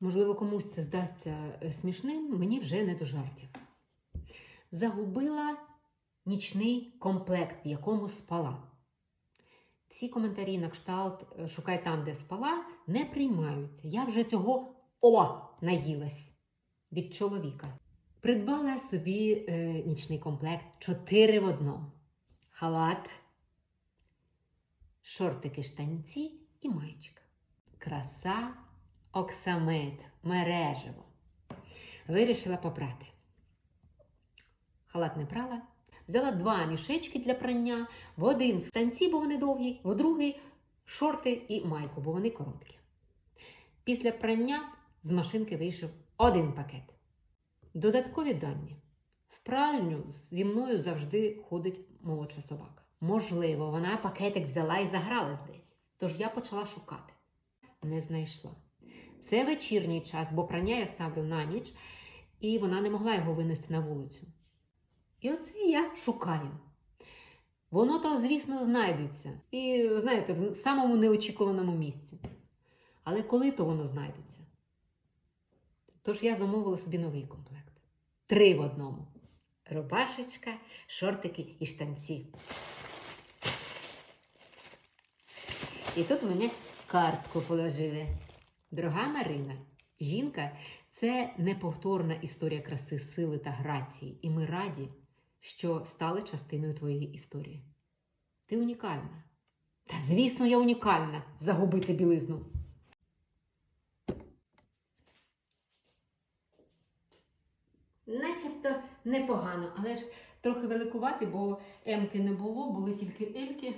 Можливо, комусь це здасться е, смішним, мені вже не до жартів. Загубила нічний комплект, в якому спала. Всі коментарі на кшталт е, шукай там, де спала, не приймаються. Я вже цього о наїлась від чоловіка. Придбала собі е, нічний комплект чотири в одному: халат, шортики, штанці і маєчка. Краса, оксамит, мережево. Вирішила попрати. Халат не прала. Взяла два мішечки для прання, в один станці, бо вони довгі, в другий шорти і майку, бо вони короткі. Після прання з машинки вийшов один пакет. Додаткові дані. В пральню зі мною завжди ходить молодша собака. Можливо, вона пакетик взяла і загралась десь. Тож я почала шукати. Не знайшла. Це вечірній час, бо прання я ставлю на ніч, і вона не могла його винести на вулицю. І оце я шукаю. Воно то, звісно, знайдеться. І, знаєте, в самому неочікуваному місці. Але коли то воно знайдеться? Тож я замовила собі новий комплект. Три в одному: рубашечка, шортики і штанці. І тут мені картку положили. Дорога Марина, жінка це неповторна історія краси, сили та грації. І ми раді, що стали частиною твоєї історії. Ти унікальна. Та звісно, я унікальна загубити білизну. Начебто непогано, але ж трохи великувати, бо М-ки не було, були тільки Ельки.